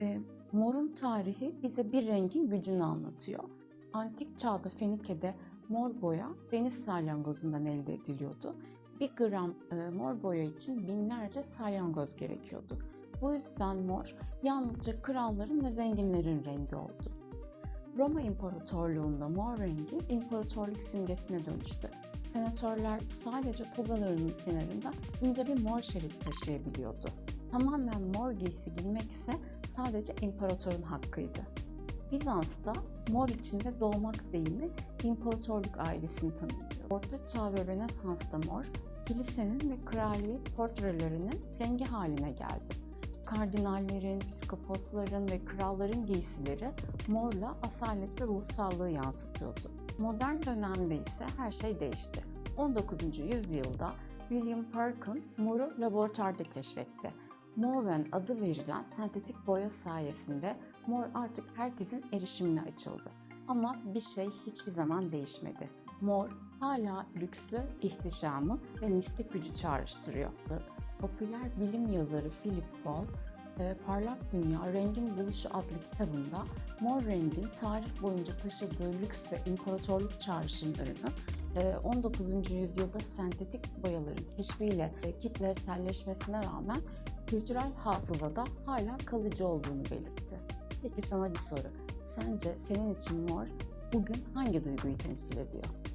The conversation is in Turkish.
E, morun tarihi bize bir rengin gücünü anlatıyor. Antik çağda Fenike'de mor boya deniz salyangozundan elde ediliyordu. Bir gram e, mor boya için binlerce salyangoz gerekiyordu. Bu yüzden mor yalnızca kralların ve zenginlerin rengi oldu. Roma İmparatorluğu'nda mor rengi imparatorluk simgesine dönüştü. Senatörler sadece togalarının kenarında ince bir mor şerit taşıyabiliyordu. Tamamen mor giysi giymek ise sadece imparatorun hakkıydı. Bizans'ta mor içinde doğmak deyimi imparatorluk ailesini tanımlıyor. Orta Çağ ve Rönesans'ta mor, kilisenin ve kraliyet portrelerinin rengi haline geldi. Kardinallerin, psikoposların ve kralların giysileri morla asalet ve ruhsallığı yansıtıyordu. Modern dönemde ise her şey değişti. 19. yüzyılda William Perkin moru laboratuvarda keşfetti. Morven adı verilen sentetik boya sayesinde mor artık herkesin erişimine açıldı. Ama bir şey hiçbir zaman değişmedi. Mor hala lüksü, ihtişamı ve mistik gücü çağrıştırıyor. Popüler bilim yazarı Philip Ball, e, Parlak Dünya Rengin Buluşu adlı kitabında mor rengin tarih boyunca taşıdığı lüks ve imparatorluk çağrışımlarını e, 19. yüzyılda sentetik boyaların keşfiyle e, kitleselleşmesine rağmen kültürel hafızada hala kalıcı olduğunu belirtti. Peki sana bir soru. Sence senin için mor bugün hangi duyguyu temsil ediyor?